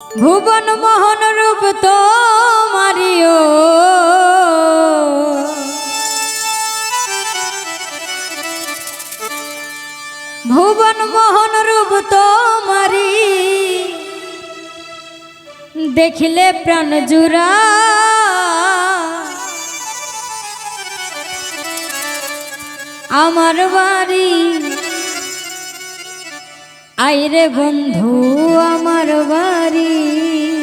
ভুবন মোহন রূপ তো মারিও ভুবন মোহন রূপ তো মারি দেখিলে প্রাণ জুড়া। আমার বাড়ি আইরে বন্ধু আমার বাড়ি।